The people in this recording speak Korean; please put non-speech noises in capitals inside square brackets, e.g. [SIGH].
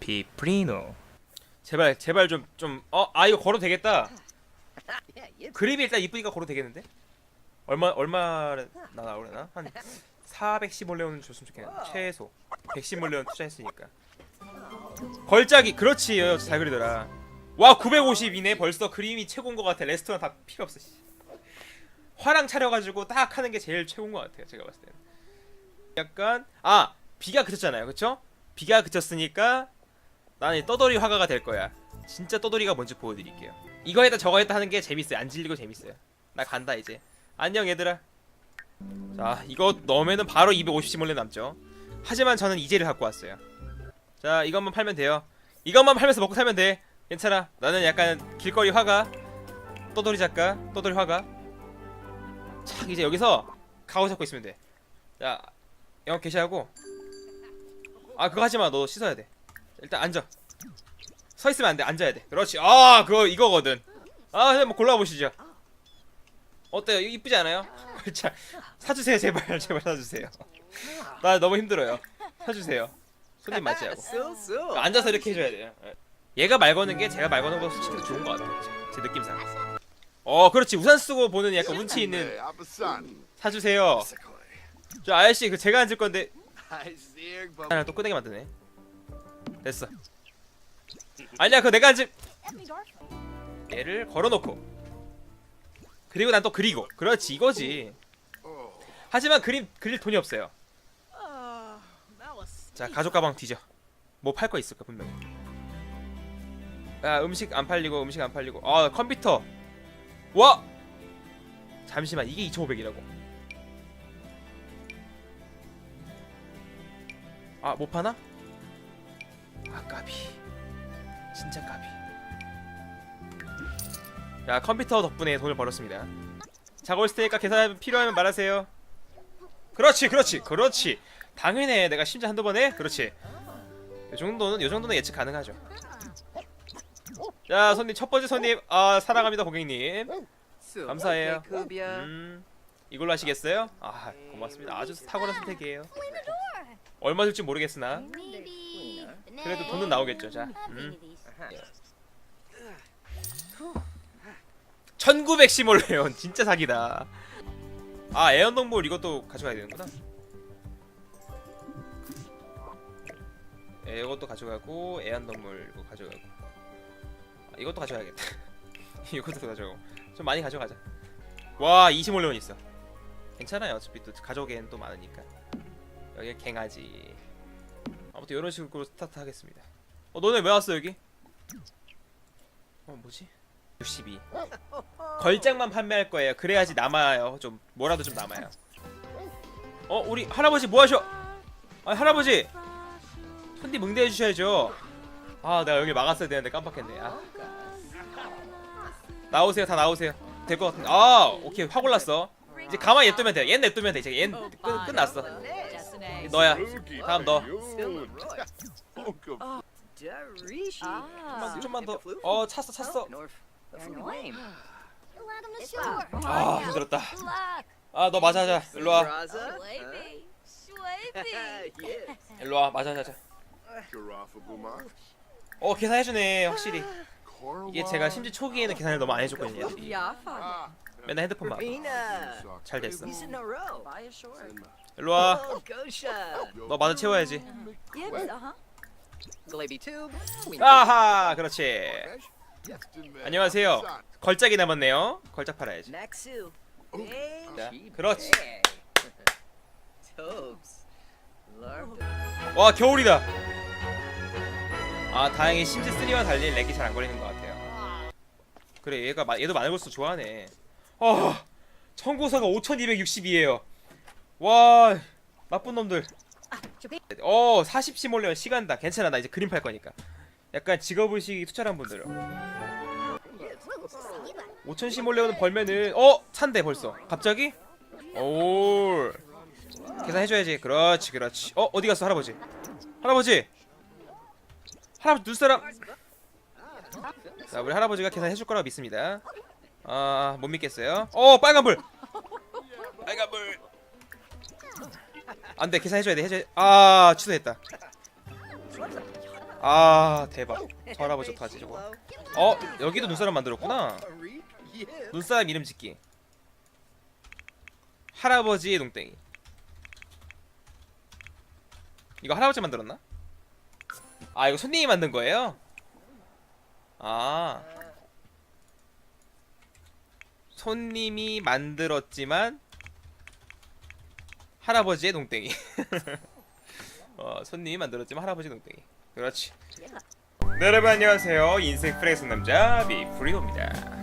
피프리노. 제발 제발 좀 좀 어 아 이거 걸어도 되겠다. [LAUGHS] 그림이 일단 이쁘니까 걸어도 되겠는데? 얼마 얼마 나 나오려나? 한 410몰레온 줬으면 좋겠네. 최소. 110몰레온 투자했으니까. 걸작이 그렇지. 어, 잘 그리더라. 와 950이네. 벌써 그림이 최고인 것 같아. 레스토랑 다 필요 없어 씨. 화랑 차려가지고 딱 하는 게 제일 최고인 것 같아요 제가 봤을 때는. 약간 아 비가 그쳤잖아요. 그쵸? 비가 그쳤으니까 나는 떠돌이 화가가 될 거야. 진짜 떠돌이가 뭔지 보여드릴게요. 이거 했다 저거 했다 하는 게 재밌어요. 안 질리고 재밌어요. 나 간다 이제. 안녕 얘들아. 자 이거 넣으면은 바로 250시몰레 남죠. 하지만 저는 이제를 갖고 왔어요. 자 이것만 팔면 돼요. 이것만 팔면서 먹고 살면 돼. 괜찮아. 나는 약간 길거리 화가 떠돌이 작가 떠돌이 화가. 착 이제 여기서 가오 잡고 있으면 돼 자 영어 게시하고. 아 그거 하지마. 너 씻어야 돼 일단 앉아. 서 있으면 안돼. 앉아야 돼. 그렇지. 아 그거 이거거든. 아뭐 골라보시죠. 어때요? 이쁘지 않아요? [LAUGHS] 자 사주세요 제발. [LAUGHS] 제발 사주세요. [LAUGHS] 나 너무 힘들어요. 사주세요. 손님 맞이하고. 쏘쏘. 앉아서 이렇게 해줘야 돼요. 예. 얘가 말 거는 게 제가 말 거는 거 솔직히 좋은 것 같아요. 제- 제 느낌상. 어 그렇지. 우산 쓰고 보는 약간 운치 있는. 사주세요. 저 아저씨 그 제가 앉을 건데. 하나 또 끄내게 만드네 됐어. 아니야 그거 내가 앉을 얘를 걸어놓고. 그리고 난 또 그리고. 그렇지 이거지. 하지만 그림 그릴 돈이 없어요. 자 가족 가방 뒤져. 뭐 팔 거 있을까 분명히. 아 음식 안 팔리고 음식 안 팔리고. 아 컴퓨터. 와! 잠시만 이게 2,500이라고. 아 못 파나? 아 까비 진짜 까비 자 컴퓨터 덕분에 돈을 벌었습니다. 자고 있을 테니까 계산 필요하면 말하세요. 그렇지 그렇지 그렇지. 당연해. 내가 심지어 한두 번에? 그렇지. 이 정도는 이 정도는 예측 가능하죠. 자 손님 첫 번째 손님. 아 사랑합니다 고객님. 감사해요. 음 이걸로 하시겠어요? 아 고맙습니다. 아주 탁월한 선택이에요. 얼마 줄지 모르겠으나 그래도 돈은 나오겠죠. 자 음. 1910몰레온 진짜 사기다. 아 애완동물 이것도 가져가야 되는구나. 예, 이것도 가져가고 애완동물 이거 가져가고. 아, 이것도 가져가야겠다. [LAUGHS] 이것도 가져가고. 좀 많이 가져가자. 와 20몰레온 있어. 괜찮아요. 어차피 또 가족엔 또 많으니까. 여기 갱아지 아무튼 이런 식으로 스타트 하겠습니다. 어 너네 왜 왔어 여기? 어 뭐지? 62 걸작만 판매할 거예요. 그래야지 남아요. 좀 뭐라도 좀 남아요. 어 우리 할아버지 뭐 하셔? 아 할아버지! 손님 응대해 주셔야죠. 아 내가 여기 막았어야 되는데 깜빡했네. 아. 나오세요 다 나오세요. 될 것 같은데. 아 오케이 확 올랐어. 이제 가만히 냅두면 돼요 얘 냅두면 돼 이제. 얘 끝, 끝났어 너야. 다음 너. 좀만, 좀만 더 어 찼어 찼어. 아 힘들었다. 아 너 맞아 하자. 일로 와. 일로 와 맞아 하자. 어 계산해주네 확실히. 이게 제가 심지어 초기에는 계산을 너무 안 해줬거든요 맨날 핸드폰 봐. 잘 됐어. 일로 와. 너 마저 채워야지. 아하 그렇지. 안녕하세요. 걸작이 남았네요. 걸작 팔아야지. 자, 그렇지. [LAUGHS] 와 겨울이다. 아 다행히 심지 3와 달리 렉이 잘 안 걸리는 것 같아요. 그래 얘가 마, 얘도 마늘고스 좋아하네 아 청구서가 5262에요. 와 나쁜 놈들. 어 40시 몰래면 시간다. 괜찮아 나 이제 그림 팔 거니까. 약간 직업의식이 투철한 분들은 5천 시 몰래오는 벌면은 어 찬대 벌써. 갑자기? 오 계산해줘야지. 그렇지 그렇지. 어 어디 갔어 할아버지? 할아버지! 할아버지 눈사람! 자 우리 할아버지가 계산해줄 거라고 믿습니다 아못 믿겠어요? 어 빨간 불! 빨간 불! 안돼 계산해줘야 돼 해줘 아 취소했다. 아 대박. 저 할아버지 어떡하지 저거. 어 여기도 눈사람 만들었구나. 눈사람 이름 짓기. 할아버지의 농땡이. 이거 할아버지 만들었나? 아 이거 손님이 만든 거예요? 아 손님이 만들었지만 할아버지의 농땡이. [LAUGHS] 어 손님이 만들었지만 할아버지 농땡이. 그렇지. 네, 여러분 안녕하세요. 인생 프레스 남자 미프리오입니다